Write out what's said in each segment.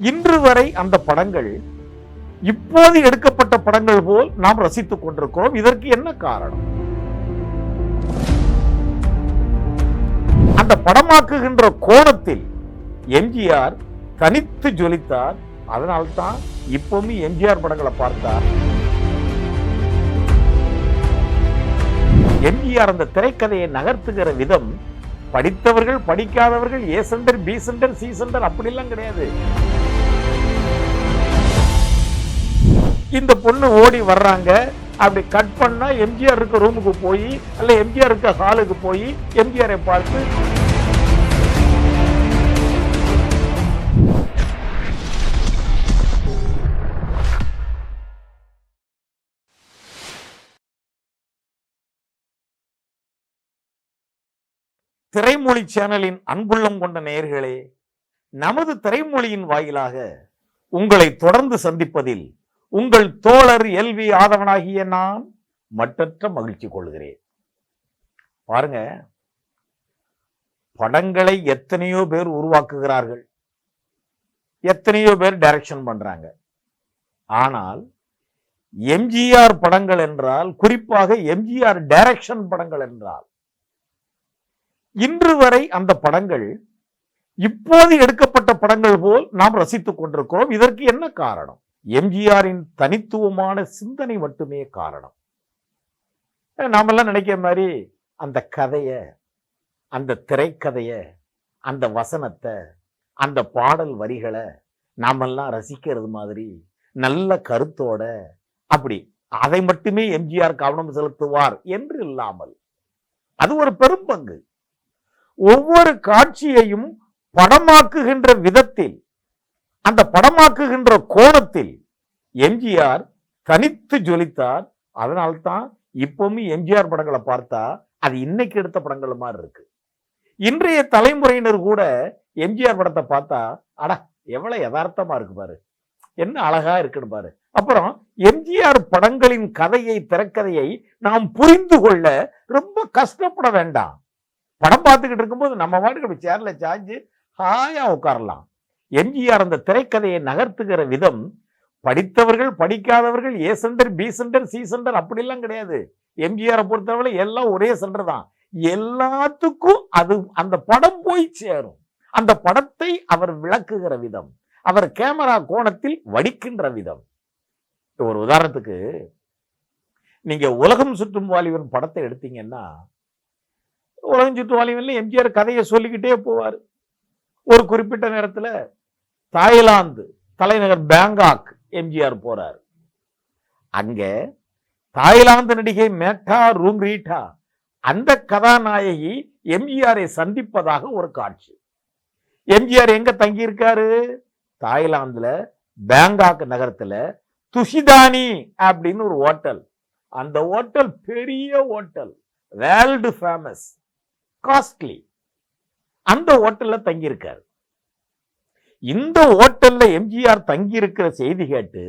இன்று வரை அந்த படங்கள் இப்போது எடுக்கப்பட்ட படங்கள் போல் நாம் ரசித்துக் கொண்டிருக்கிறோம். இதற்கு என்ன காரணம்? அந்த படமாக்குகின்ற கோணத்தில் எம்ஜிஆர் தனித்து ஜொலித்தார். அதனால்தான் இப்பவும் எம்ஜிஆர் படங்களை பார்த்தார். எம்ஜிஆர் அந்த திரைக்கதையை நகர்த்துகிற விதம் படித்தவர்கள் படிக்காதவர்கள் A centre B centre C centre அப்படிலாம் கிடையாது. இந்த பொண்ணு ஓடி வர்றாங்க. அப்படி கட் பண்ணா எம்ஜிஆர் இருக்க ரூமுக்கு போய் அல்ல எம்ஜிஆர் இருக்க ஹாலுக்கு போய் எம்ஜிஆரை பார்த்து திரைமொழி சேனலின் அன்புள்ளம் கொண்ட நேயர்களே நமது திரைமொழியின் வாயிலாக உங்களை தொடர்ந்து சந்திப்பதில் உங்கள் தோழர் எல்வி ஆதவனாகிய நான் மட்டற்ற மகிழ்ச்சி கொள்கிறேன். பாருங்க படங்களை எத்தனையோ பேர் உருவாக்குகிறார்கள். எத்தனையோ பேர் டைரக்ஷன் பண்றாங்க. ஆனால் எம்ஜிஆர் படங்கள் என்றால் குறிப்பாக எம்ஜிஆர் டைரக்ஷன் படங்கள் என்றால் இன்று வரை அந்த படங்கள் இப்போது எடுக்கப்பட்ட படங்கள் போல் நாம் ரசித்துக் கொண்டிருக்கிறோம். இதற்கு என்ன காரணம்? எம்ஜிஆரின் தனித்துவமான சிந்தனை மட்டுமே காரணம். நாமெல்லாம் நினைக்கிற மாதிரி அந்த கதையை அந்த திரைக்கதையை அந்த வசனத்தை அந்த பாடல் வரிகளை நாமெல்லாம் ரசிக்கிறது மாதிரி நல்ல கருத்தோட அப்படி அதை மட்டுமே எம்ஜிஆர் கவனம் செலுத்துவார் என்று இல்லாமல் அது ஒரு பெரும் பங்கு. ஒவ்வொரு காட்சியையும் படமாக்குகின்ற விதத்தில் அந்த படமாக்குகின்ற கோணத்தில் எம்ஜிஆர் தனித்து ஜொலித்தார். அதனால்தான் இப்பவும் எம்ஜிஆர் படங்களை பார்த்தா அது இன்னைக்கு எடுத்த படங்கள் மாதிரி இருக்கு. இன்றைய தலைமுறையினர் கூட எம்ஜிஆர் படத்தை பார்த்தா அட எவ்வளவு யதார்த்தமா இருக்கு பாரு. என்ன அழகா இருக்குன்னு பாரு. அப்புறம் எம்ஜிஆர் படங்களின் கதையை திரைக்கதையை நாம் புரிந்து கொள்ள ரொம்ப கஷ்டப்பட வேண்டாம். படம் பார்த்துக்கிட்டு இருக்கும்போது நம்ம வாட்டுக்கு சேர்ல சாஞ்சு ஹாயா உட்காரலாம். எம்ஜிஆர் அந்த திரைக்கதையை நகர்த்துகிற விதம் படித்தவர்கள் படிக்காதவர்கள் A centre B centre C centre அப்படிலாம் கிடையாது. எம்ஜிஆரை பொறுத்தவரை எல்லாம் ஒரே சென்டர் தான். எல்லாத்துக்கும் அது அந்த படம் போய் சேரும். அந்த படத்தை அவர் விளக்குகிற விதம். அவர் கேமரா கோணத்தில் வடிக்கின்ற விதம். ஒரு உதாரணத்துக்கு நீங்க உலகம் சுற்றும் வாலிபன் படத்தை எடுத்தீங்கன்னா உலகம் சுற்றும் வாலிபன்ல எம்ஜிஆர் கதையை சொல்லிக்கிட்டே போவார். ஒரு குறிப்பிட்ட நேரத்துல தாய்லாந்து தலைநகர் பேங்காக் எம்ஜிஆர் போறார். அங்க தாய்லாந்து நடிகை மேட்டா ரூம் ரீட்டா அந்த கதாநாயகி எம்ஜிஆரை சந்திப்பதாக ஒரு காட்சி. எம்ஜிஆர் எங்க தங்கியிருக்காரு? தாய்லாந்துல பேங்காக் நகரத்துல துஷிதானி அப்படின்னு ஒரு ஹோட்டல். அந்த ஹோட்டல் பெரிய ஹோட்டல் வேர்ல்டு ஃபேமஸ் காஸ்ட்லி. அந்த ஹோட்டல்ல தங்கியிருக்காரு. இந்த ஹோட்டல்ல எம்ஜிஆர் தங்கி இருக்கிற செய்தி கேட்டு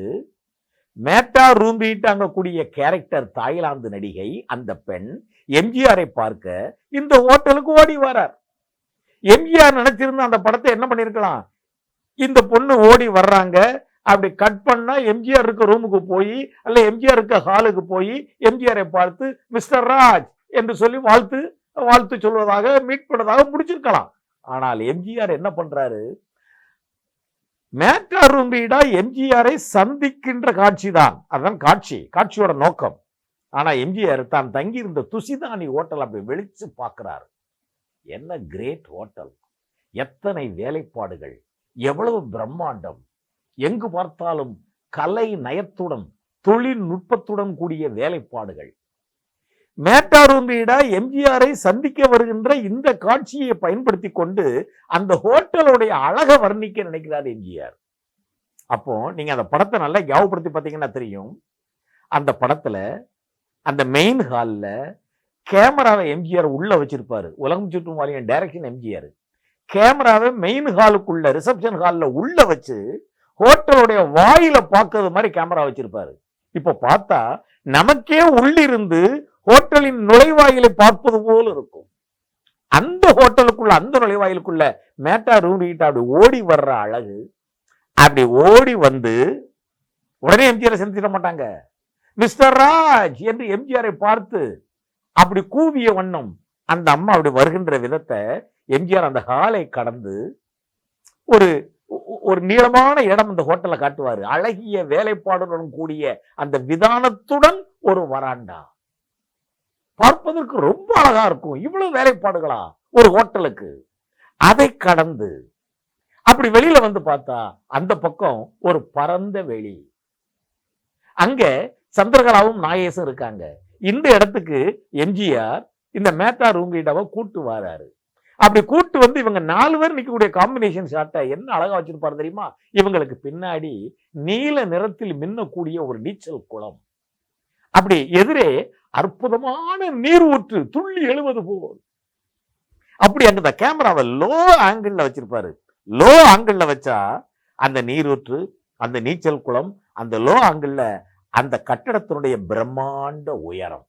மேட்டா ரூம் அங்க கூடிய கேரக்டர் தாய்லாந்து நடிகை அந்த பெண் எம்ஜிஆரை பார்க்க இந்த ஹோட்டலுக்கு ஓடி வரார். எம்ஜிஆர் நினைச்சிருந்த அந்த படத்தை என்ன பண்ணிருக்கலாம்? இந்த பொண்ணு ஓடி வர்றாங்க. அப்படி கட் பண்ணா எம்ஜிஆர் இருக்க ரூமுக்கு போய் அல்ல எம்ஜிஆர் இருக்க ஹாலுக்கு போய் எம்ஜிஆரை பார்த்து மிஸ்டர் ராஜ் என்று சொல்லி வாழ்த்து வாழ்த்து சொல்வதாக மீட் பண்ணதாக முடிச்சிருக்கலாம். ஆனால் எம்ஜிஆர் என்ன பண்றாரு? மேட்டா ரூம்பீடா எம்ஜிஆரை சந்திக்கின்ற காட்சி தான் அதுதான் காட்சி. காட்சியோட நோக்கம். ஆனா எம்ஜிஆர் தான் தங்கியிருந்த துசிதானி ஹோட்டல் அப்படி வெளிச்சு பார்க்கிறார். என்ன கிரேட் ஹோட்டல். எத்தனை வேலைப்பாடுகள். எவ்வளவு பிரம்மாண்டம். எங்கு பார்த்தாலும் கலை நயத்துடன் தொழில்நுட்பத்துடன் கூடிய வேலைப்பாடுகள். மேட்டாரூம்பீடா எம்ஜிஆரை சந்திக்க வருகின்ற இந்த காட்சியை பயன்படுத்தி கொண்டு அந்த ஹோட்டலுடைய அழகை வர்ணிக்க நினைக்கிறார் எம்ஜிஆர். அப்போ நீங்க அந்த படத்தை நல்லா ஞாபகப்படுத்தி பார்த்தீங்கன்னா தெரியும். அந்த படத்துல அந்த மெயின் ஹாலில் கேமராவை எம்ஜிஆர் உள்ள வச்சிருப்பாரு. உலகம் சுற்றும் வாரியம் டைரக்ஷன் எம்ஜிஆர். கேமராவை மெயின் ஹாலுக்குள்ள ரிசப்ஷன் ஹாலில் உள்ள வச்சு ஹோட்டலுடைய வாயில பார்க்கறது மாதிரி கேமரா வச்சிருப்பாரு. இப்போ பார்த்தா நமக்கே உள்ளிருந்து ஹோட்டலின் நுழைவாயிலை பார்ப்பது போல இருக்கும். அந்த ஹோட்டலுக்குள்ள அந்த நுழைவாயிலுக்குள்ள மேட்டா ரூம் அப்படி ஓடி வர்ற அழகு அப்படி ஓடி வந்து உடனே எம்ஜிஆரை சந்திச்சிட மாட்டாங்க? மிஸ்டர் ராஜ் என்று எம்ஜிஆரை பார்த்து அப்படி கூவிய வண்ணம் அந்த அம்மா அப்படி வருகின்ற விதத்தை எம்ஜிஆர் அந்த ஹாலை கடந்து ஒரு ஒரு நீளமான இடம் அந்த ஹோட்டலை காட்டுவார். அழகிய வேலைப்பாடுடன் கூடிய அந்த விதானத்துடன் ஒரு வராண்டா. பார்ப்பதற்கு ரொம்ப அழகா இருக்கும். இவ்வளவு வேலைப்பாடுகளா? ஒரு ஹோட்டலுக்கு. அதை கடந்து அப்படி வெளியில வந்து பார்த்தா அந்த பக்கம் ஒரு பரந்த வெளி. அங்க சந்திரகலாவும் நாகேசும் இருக்காங்க. இந்த இடத்துக்கு எம்ஜிஆர் இந்த மேத்தா ரூங்கிட்டாவை கூட்டு வராரு. அப்படி கூட்டு வந்து இவங்க நாலு பேர் நிற்கக்கூடிய காம்பினேஷன் ஷாட்டை என்ன அழகா வச்சிருப்பாரு தெரியுமா? இவங்களுக்கு பின்னாடி நீல நிறத்தில் மின்னக்கூடிய ஒரு நீச்சல் குளம். அப்படி எதிரே அற்புதமான நீர் ஊற்று துள்ளி எழுவது போல். அப்படி அங்க இந்த கேமராவை லோ ஆங்கிள் வச்சிருப்பாரு லோ ஆங்கிள் வச்சா அந்த நீரூற்று அந்த நீச்சல் குளம் அந்த லோ ஆங்கிள் அந்த கட்டடத்தினுடைய பிரம்மாண்ட உயரம்.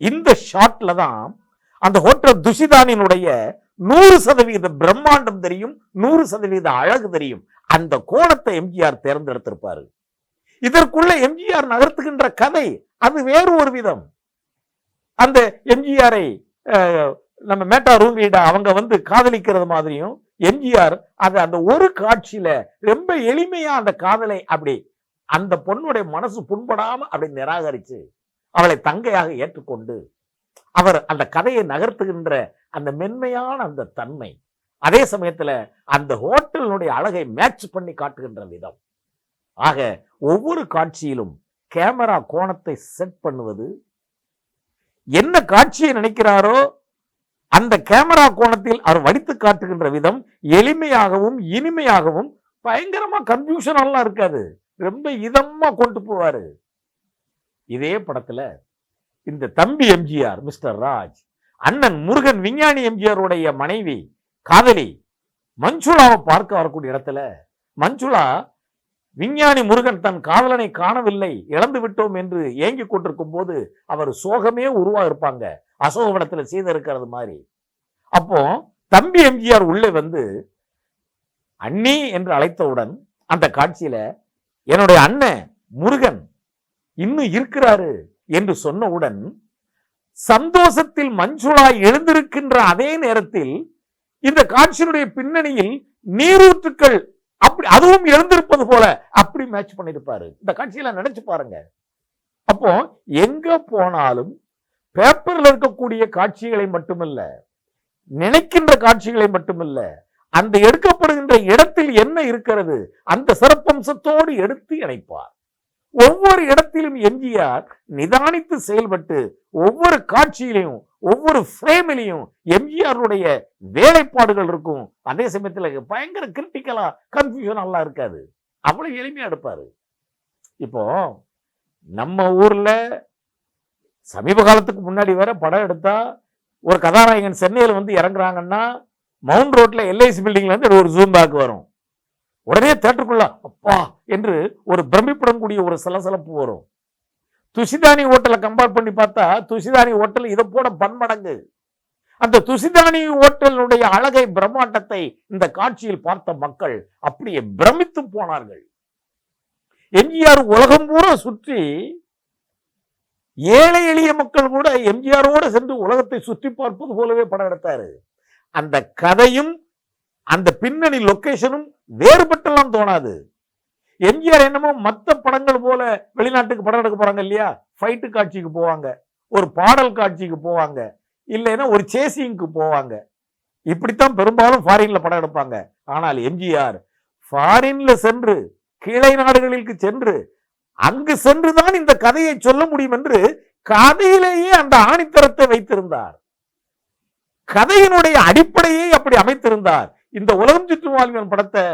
இந்த ஷாட்ல தான் அந்த ஹோட்டல் துஷிதானினுடைய நூறு சதவீத பிரம்மாண்டம் தெரியும் நூறு சதவீத அழகு தெரியும். அந்த கோணத்தை எம்ஜிஆர் தேர்ந்தெடுத்திருப்பாரு. இதற்குள்ள எம்ஜிஆர் நகர்த்துகின்ற கதை அது வேறு ஒரு விதம். அந்த எம்ஜிஆரை நம்ம மேட்டா ரூமியிட அவங்க வந்து காதலிக்கிறது மாதிரியும் எம்ஜிஆர் அது அந்த ஒரு காட்சியில ரொம்ப எளிமையா அந்த காதலை அப்படி அந்த பொண்ணுடைய மனசு புண்படாம அப்படி நிராகரிச்சு அவளை தங்கையாக ஏற்றுக்கொண்டு அவர் அந்த கதையை நகர்த்துகின்ற அந்த மென்மையான அந்த தன்மை அதே சமயத்துல அந்த ஹோட்டலினுடைய அழகை மேட்ச் பண்ணி காட்டுகின்ற விதம். ஆக ஒவ்வொரு காட்சியிலும் கேமரா கோணத்தை செட் பண்ணுவது என்ன காட்சியை நினைக்கிறாரோ அந்த கேமரா கோணத்தில் அவர் வடித்து காட்டுகின்ற விதம் எளிமையாகவும் இனிமையாகவும் பயங்கரமா கன்ஃபியூஷனெல்லாம் இருக்காது. ரொம்ப இதமா கொண்டு போவாரு. இதே படத்துல இந்த தம்பி எம்ஜிஆர் மிஸ்டர் ராஜ் அண்ணன் முருகன் விஞ்ஞானி எம்ஜிஆருடைய மனைவி காதலி மஞ்சுளாவை பார்க்க வரக்கூடிய இடத்துல மஞ்சுளா விஞ்ஞானி முருகன் தன் காதலனை காணவில்லை இழந்து விட்டோம் என்று ஏங்கிக் கொண்டிருக்கும் போது அவர் சோகமே உருவா இருப்பாங்க அசோகவனத்துல செய்திருக்கிறது மாதிரி. அப்போ தம்பி எம்ஜிஆர் உள்ளே வந்து அண்ணி என்று அழைத்தவுடன் அந்த காட்சியில என்னுடைய அண்ணன் முருகன் இன்னும் இருக்கிறாரு என்று சொன்னவுடன் சந்தோஷத்தில் மஞ்சுளாய் எழுந்திருக்கின்ற அதே நேரத்தில் இந்த காட்சியினுடைய பின்னணியில் நீரூற்றுக்கள் அப்படி அதுவும் எழுந்திருப்பது போல அப்படி மேட்ச் பண்ணியிருப்பாரு. இந்த காட்சியில நினைச்சு பாருங்க. அப்போ எங்க போனாலும் பேப்பர்ல இருக்கக்கூடிய காட்சிகளை மட்டுமல்ல நினைக்கின்ற காட்சிகளை மட்டுமல்ல அந்த எடுக்கப்படுகின்ற இடத்தில் என்ன இருக்கிறது அந்த சிறப்பம்சத்தோடு எடுத்து இணைப்பார். ஒவ்வொரு இடத்திலும் எம்ஜிஆர் நிதானித்து செயல்பட்டு ஒவ்வொரு காட்சியிலையும் ஒவ்வொரு ஃப்ரேமிலையும் எம்ஜிஆருடைய வேலைப்பாடுகள் இருக்கும். அதே சமயத்தில் பயங்கர கிரிட்டிக்கலா கன்ஃபியூஷன் எல்லாம் இருக்காது. அவ்வளவு எளிமையா எடுப்பாரு. இப்போ நம்ம ஊர்ல சமீப காலத்துக்கு முன்னாடி வர படம் எடுத்தா ஒரு கதாநாயகன் சென்னையில் வந்து இறங்குறாங்கன்னா மவுண்ட் ரோட்ல எல்ஐசி பில்டிங்ல இருந்து ஒரு ஜூம் பேக் வரும். உடனே தேட்டருக்குள்ள அப்பா என்று ஒரு பிரமிப்படக்கூடிய ஒரு சலசலப்பு வரும். துசிதானி ஹோட்டலை கம்பேர் பண்ணி பார்த்தா துசிதானி ஹோட்டல் இதை போட பன்மடங்கு. அந்த துசிதானி ஹோட்டலுடைய அழகை பிரம்மாண்டத்தை இந்த காட்சியில் பார்த்த மக்கள் அப்படியே பிரமித்து போனார்கள். எம்ஜிஆர் உலகம் பூரா சுற்றி ஏழை எளிய மக்கள் கூட எம்ஜிஆரோடு சென்று உலகத்தை சுற்றி பார்ப்பது போலவே படம் எடுத்தாரு. அந்த கதையும் அந்த பின்னணி லொகேஷனும் வேறுபட்டெல்லாம் தோணாது. எம்ஜிஆர் என்னமோ மற்ற படங்கள் போல வெளிநாட்டுக்கு படம் எடுக்க போறாங்க இல்லையா? ஃபைட்டு காட்சிக்கு போவாங்க. ஒரு பாடல் காட்சிக்கு போவாங்க. இல்லைன்னா ஒரு சேசிங்க்கு போவாங்க. இப்படித்தான் பெரும்பாலும் ஃபாரின்ல படம் எடுப்பாங்க. ஆனால் எம்ஜிஆர் ஃபாரின்ல சென்று கீழை நாடுகளுக்கு சென்று அங்கு சென்றுதான் இந்த கதையை சொல்ல முடியும் என்று கதையிலேயே அந்த ஆணித்தரத்தை வைத்திருந்தார். கதையினுடைய அடிப்படையை அப்படி அமைத்திருந்தார். இந்த உலகம் சுற்றும் வாழ்வியன் படத்தை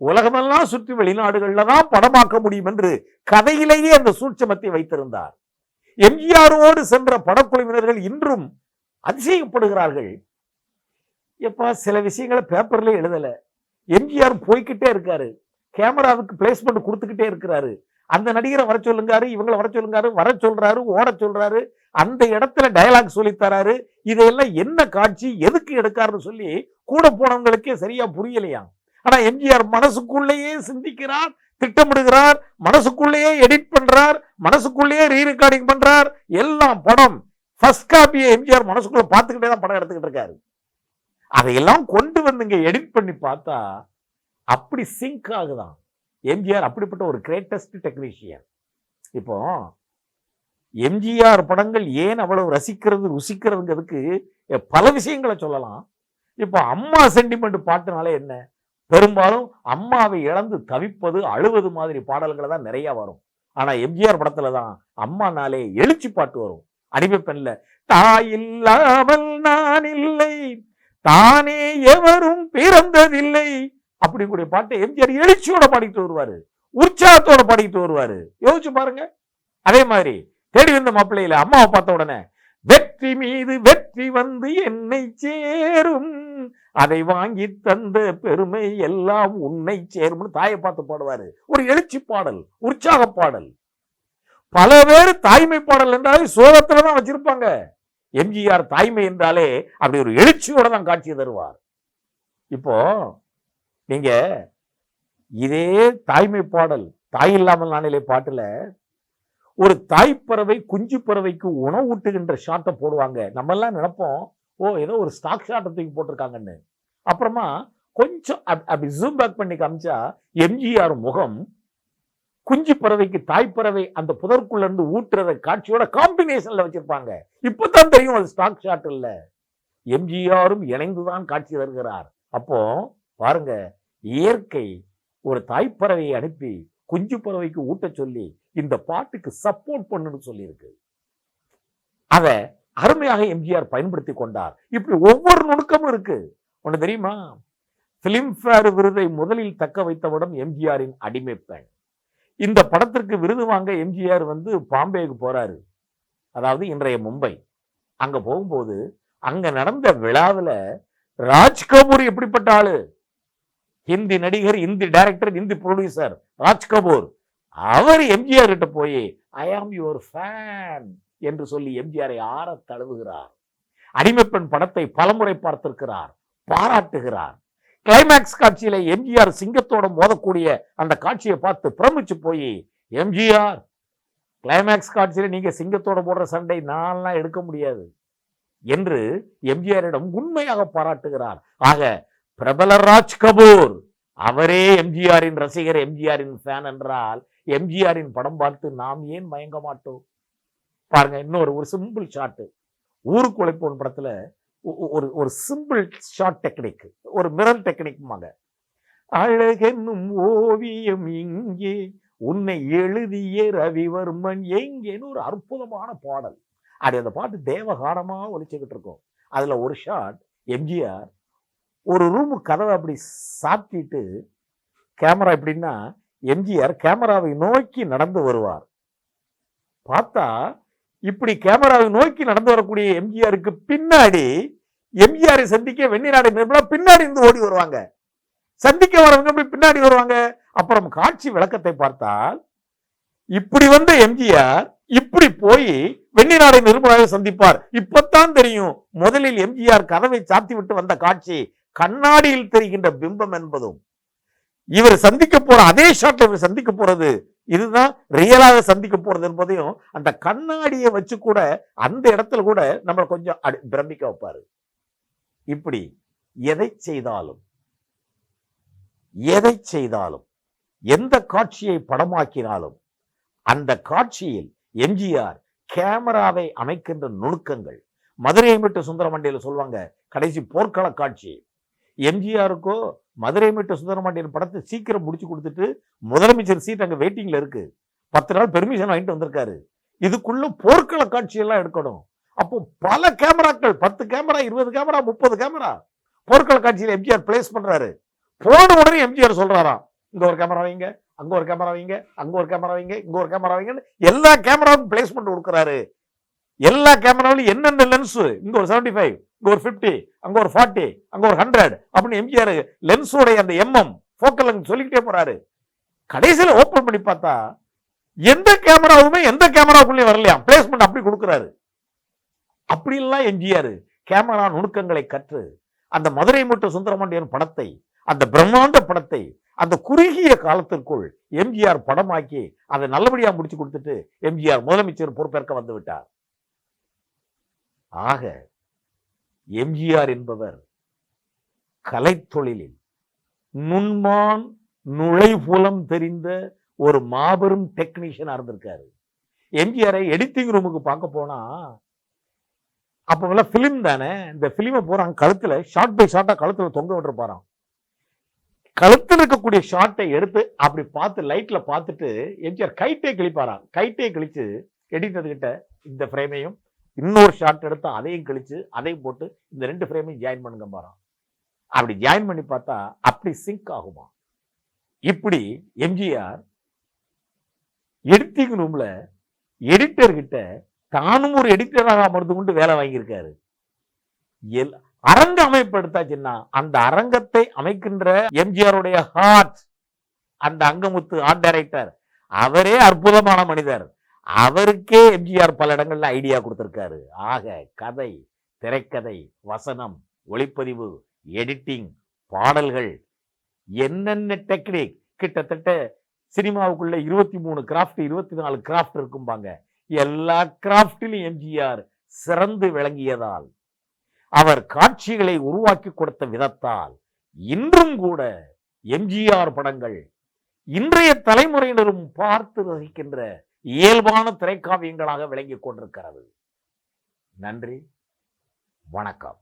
உலகமெல்லாம் சுற்றி வெளிநாடுகளில் தான் படமாக்க முடியும் என்று கதையிலேயே அந்த சூட்சமத்தை வைத்திருந்தார். எம்ஜிஆரோடு சென்ற படக்குழுவினர்கள் இன்றும் அதிசயப்படுகிறார்கள் எப்பா சில விஷயங்களை பேப்பர்ல எழுதல. எம்ஜிஆர் போய்க்கிட்டே இருக்காரு. கேமராவுக்கு பிளேஸ்மெண்ட் கொடுத்துக்கிட்டே இருக்கிறாரு. அந்த நடிகரை வர சொல்லுங்காரு இவங்களை வர சொல்லுங்காரு வர சொல்றாரு ஓட சொல்றாரு அந்த இடத்துல டயலாக் சொல்லி தராரு. இதையெல்லாம் என்ன காட்சி எதுக்கு எடுக்காருன்னு சொல்லி கூட போனவங்களுக்கே சரியா புரியலையா? ஆனா எம்ஜிஆர் மனசுக்குள்ளேயே சிந்திக்கிறார் திட்டமிடுகிறார் மனசுக்குள்ளேயே எடிட் பண்றார் மனசுக்குள்ளேயே ரீ ரெக்கார்டிங் பண்றார். எல்லாம் படம் ஃபர்ஸ்ட் காப்பியை எம்ஜிஆர் மனசுக்குள்ள பார்த்துக்கிட்டே தான் படம் எடுத்துக்கிட்டு இருக்காரு. அதையெல்லாம் கொண்டு வந்து இங்க எடிட் பண்ணி பார்த்தா அப்படி சிங்க் ஆகுதான். எம்ஜிஆர் அப்படிப்பட்ட ஒரு கிரேட்டஸ்ட் டெக்னீஷியன் இப்போ எம்ஜிஆர் படங்கள் ஏன் அவ்வளவு ரசிக்கிறது ருசிக்கிறதுங்கிறதுக்கு பல விஷயங்களை சொல்லலாம். இப்போ அம்மா சென்டிமெண்ட் பாட்டுனாலே என்ன? பெரும்பாலும் அம்மாவை இழந்து தவிப்பது அழுவது மாதிரி பாடல்களை தான் நிறையா வரும். ஆனா எம்ஜிஆர் படத்துல தான் அம்மானாலே எழுச்சி பாட்டு வரும். அடிமை தாய் இல்லாமல் நான் இல்லை தானே எவரும் பிறந்ததில்லை அப்படி கூடிய பாட்டை எம்ஜிஆர் எழுச்சியோட பாடிட்டு வருவாரு. உற்சாகத்தோட பாடிட்டு வருவாரு. யோசிச்சு பாருங்க. அதே மாதிரி தேடி வந்த மாப்பிள்ளையில அம்மாவை பார்த்த உடனே வெற்றி மீது வெற்றி வந்து என்னை சேரும். அதை வாங்கி தந்த பெருமை எல்லாம் உன்னை சேரும்னு தாயை பார்த்து பாடுவாரு. ஒரு எழுச்சி பாடல் உற்சாக பாடல். பல பேர் தாய்மை பாடல் என்றாலே சோகத்துல தான் வச்சிருப்பாங்க. எம்ஜிஆர் தாய்மை என்றாலே அப்படி ஒரு எழுச்சியோட தான் காட்சி தருவார். இப்போ நீங்க இதே தாய்மை பாடல் தாய் இல்லாமல் நானிலே பாட்டுல ஒரு தாய்ப்பறவை குஞ்சு பறவைக்கு உணவு ஊட்டுகின்ற ஷாட்டை போடுவாங்க. நம்ம எல்லாம் நினைப்போம் ஓ ஏதோ ஒரு ஸ்டாக் ஷாட்டை தூக்கி போட்டிருக்காங்கன்னு. அப்புறமா கொஞ்சம் அப்- அப்படி ஜூம் பேக் பண்ணி காமிச்சா எம்ஜிஆர் முகம் குஞ்சு பறவைக்கு தாய்ப்பறவை அந்த புதற்குள்ள இருந்து ஊட்டுறத காட்சியோட காம்பினேஷன்ல வச்சிருப்பாங்க. இப்பதான் தெரியும் அது ஸ்டாக் ஷாட் இல்ல. எம்ஜிஆரும் இணைந்துதான் காட்சி தருகிறார். அப்போ பாருங்க இயற்கை ஒரு தாய்ப்பறவையை அனுப்பி குஞ்சு பறவைக்கு ஊட்ட சொல்லி இந்த பாட்டுக்கு சப்போர்ட் பண்ணுன்னு சொல்லியிருக்கு. அதை அருமையாக எம்ஜிஆர் பயன்படுத்தி கொண்டார். இப்படி ஒவ்வொரு நுணுக்கமும் இருக்கு. ஒண்ணு தெரியுமா? பிலிம்ஃபேர் விருதை முதலில் தக்க வைத்தவுடன் எம்ஜிஆரின் அடிமை பெண். இந்த படத்திற்கு விருது வாங்க எம்ஜிஆர் வந்து பாம்பேக்கு போறாரு. அதாவது இன்றைய மும்பை. அங்க போகும்போது அங்க நடந்த விழாவுல ராஜ் கபூர் எப்படிப்பட்ட ஆளு? ஹிந்தி நடிகர் ஹிந்தி டைரக்டர் ஹிந்தி ப்ரொடியூசர் ராஜ்கபூர். அவர் எம்ஜிஆர் கிட்ட போய் ஐ ஆம் யுவர் ஃபேன் என்று சொல்லி எம்ஜிஆரை ஆற தழுவுகிறார். அடிமைப்பெண் படத்தை பலமுறை பார்த்திருக்கிறார் பாராட்டுகிறார். கிளைமேக்ஸ் காட்சியில எம்ஜிஆர் சிங்கத்தோட மோதக்கூடிய அந்த காட்சியை பார்த்து பிரமிச்சு போய் எம்ஜிஆர் கிளைமேக்ஸ் காட்சியில் நீங்கள் சிங்கத்தோட போடுற சண்டை நான்லாம் எடுக்க முடியாது என்று எம்ஜிஆரிடம் உண்மையாக பாராட்டுகிறார். ஆக பிரபல ராஜ் கபூர் அவரே எம்ஜிஆரின் ரசிகர் எம்ஜிஆரின் ஃபேன் என்றால் எம்ஜிஆரின் படம் பார்த்து நாம் ஏன் மயங்க மாட்டோம்? பாருங்க இன்னொரு ஒரு சிம்பிள் ஷாட்டு ஊருக்கு உழைப்போன் படத்துல ஒ- ஒரு ஒரு சிம்பிள் ஷார்ட் டெக்னிக் ஒரு மிரர் டெக்னிக்மாங்க அழகென்னும் ஓவியம் இங்கே உன்னை எழுதிய ரவிவர்மன் எங்கேன்னு ஒரு அற்புதமான பாடல். அப்படி அந்த பாட்டு தேவகாரமாக ஒழிச்சுக்கிட்டு இருக்கும். அதுல ஒரு ஷாட் எம்ஜிஆர் ஒரு ரூமு கதவை அப்படி சாத்திட்டு கேமரா எப்படின்னா எம்ஜிஆர் கேமராவை நோக்கி நடந்து வருவார். பார்த்தா இப்படி கேமராவை நோக்கி நடந்து வரக்கூடிய எம்ஜிஆருக்கு பின்னாடி எம்ஜிஆரை சந்திக்க வெண்ணிநாடு நிர்மலா பின்னாடி இருந்து ஓடி வருவாங்க. சந்திக்க வரவங்க அப்படி பின்னாடி வருவாங்க. அப்புறம் காட்சி விளக்கத்தை பார்த்தால் இப்படி வந்த எம்ஜிஆர் இப்படி போய் வெண்ணிநாடு நிர்மலாவை சந்திப்பார். இப்பத்தான் தெரியும் முதலில் எம்ஜிஆர் கதவை சாத்தி விட்டு வந்த காட்சி கண்ணாடியில் தெரிகின்ற பிம்பம் என்பதும் இவர் சந்திக்க போற அதே ஷாட்ல இவர் சந்திக்க போறது இதுதான் ரியலாக சந்திக்க போறது என்பதையும் அந்த கண்ணாடியை வச்சு கூட அந்த இடத்துல கூட நம்மளை கொஞ்சம் பிரமிக்க வைப்பாரு. இப்படி எதை செய்தாலும் எதை செய்தாலும் எந்த காட்சியை படமாக்கினாலும் அந்த காட்சியில் எம்ஜிஆர் கேமராவை அமைக்கின்ற நுணுக்கங்கள் மதுரையை விட்டு சுந்தரமண்டியில் சொல்லுவாங்க கடைசி போர்க்கள காட்சி. எம்ஜிஆருக்கோ மதுரை மீட்ட சுந்தரமாண்டியன் படத்தை சீக்கிரம் முடிச்சு கொடுத்துட்டு முதலமைச்சர் சீட் அங்கே வெயிட்டிங்கில் இருக்குது பத்து நாள் பெர்மிஷன் வாங்கிட்டு வந்திருக்காரு. இதுக்குள்ள போர்க்கள காட்சியெல்லாம் எடுக்கணும். அப்போ பல கேமராக்கள் பத்து கேமரா இருபது கேமரா முப்பது கேமரா போர்க்கள காட்சியில் எம்ஜிஆர் பிளேஸ் பண்ணுறாரு போன உடனே எம்ஜிஆர் சொல்கிறாராம் இங்கே ஒரு கேமரா வைங்க அங்கே ஒரு கேமரா வைங்க அங்கே ஒரு கேமரா வைங்க இங்கே ஒரு கேமரா வைங்கன்னு எல்லா கேமராவும் பிளேஸ்மெண்ட் கொடுக்குறாரு. எல்லா கேமராவிலும் என்னென்ன லென்ஸு இங்கே ஒரு 75 ஃபைவ் இங்கே ஒரு ஃபிஃப்டி அங்கே ஒரு ஃபார்ட்டி அங்கே ஒரு ஹண்ட்ரட் அப்படின்னு எம்ஜிஆர் லென்ஸோடைய அந்த எம்எம் ஃபோக்கல் லென்ஸ் சொல்லிக்கிட்டே போறாரு. கடைசியில் ஓப்பன் பண்ணி பார்த்தா எந்த கேமராவுமே எந்த கேமராவுக்குள்ளேயும் வரலையா? பிளேஸ்மெண்ட் அப்படி கொடுக்குறாரு. அப்படிலாம் எம்ஜிஆர் கேமரா நுணுக்கங்களை கற்று அந்த மதுரை மட்டும் சுந்தரமண்டியன் படத்தை அந்த பிரம்மாண்ட படத்தை அந்த குறுகிய காலத்திற்குள் எம்ஜிஆர் படமாக்கி அதை நல்லபடியாக முடிச்சு கொடுத்துட்டு எம்ஜிஆர் முதலமைச்சர் பொறுப்பேற்க வந்து விட்டார். ஆக எம்ஜிஆர் என்பவர் கலைத்தொழிலில் நுண்மான் நுழைபுலம் தெரிந்த ஒரு மாபெரும் டெக்னீஷியனாக இருந்திருக்காரு. எம்ஜிஆரை எடிட்டிங் ரூமுக்கு பார்க்க போனா அப்போல்லாம் ஃபிலிம் தானே இந்த ஃபிலிமை போறாங்க கழுத்துல ஷார்ட் பை ஷார்ட்டாக கழுத்துல தொங்க விட்டுருப்பாராம். கழுத்துல இருக்கக்கூடிய ஷார்ட்டை எடுத்து அப்படி பார்த்து லைட்ல பார்த்துட்டு எம்ஜிஆர் கைட்டே கிழிப்பாராம். கைட்டே கிழித்து எடிட்டர்கிட்ட இந்த ஃப்ரேமையும் இன்னொரு ஷார்ட் எடுத்து அதையும் கழிச்சு அதையும் போட்டு இந்த ரெண்டு ஃப்ரேமையும் ஜாயின் பண்ணுங்க பாரு அப்படி ஜாயின் பண்ணி பார்த்தா அப்படி சிங்க் ஆகுமா? இப்படி எம்ஜிஆர் எடிட்டிங் ரூம்ல எடிட்டர்கிட்ட தானும் ஒரு எடிட்டராக அமர்ந்து கொண்டு வேலை வாங்கியிருக்காரு. எல் அரங்க அமைப்பு எடுத்தாச்சுன்னா அந்த அரங்கத்தை அமைக்கின்ற எம்ஜிஆருடைய ஹார்ட் அந்த அங்கமுத்து ஆர்ட் டைரக்டர் அவரே அற்புதமான மனிதர். அவருக்கே எம்ஜிஆர் பல இடங்கள்ல ஐடியா கொடுத்துருக்காரு. ஆக கதை திரைக்கதை வசனம் ஒளிப்பதிவு எடிட்டிங் பாடல்கள் என்னென்ன டெக்னிக் கிட்டத்தட்ட சினிமாவுக்குள்ள இருபத்தி மூணு கிராஃப்ட் இருபத்தி நாலு கிராஃப்ட் இருக்கும்பாங்க. எல்லா கிராஃப்டிலும் எம்ஜிஆர் சிறந்து விளங்கியதால் அவர் காட்சிகளை உருவாக்கி கொடுத்த விதத்தால் இன்றும் கூட எம்ஜிஆர் படங்கள் இன்றைய தலைமுறையினரும் பார்த்து ரசிக்கின்ற இயல்பான திரைக்காவியங்களாக விளங்கிக் கொண்டிருக்கிறது. நன்றி. வணக்கம்.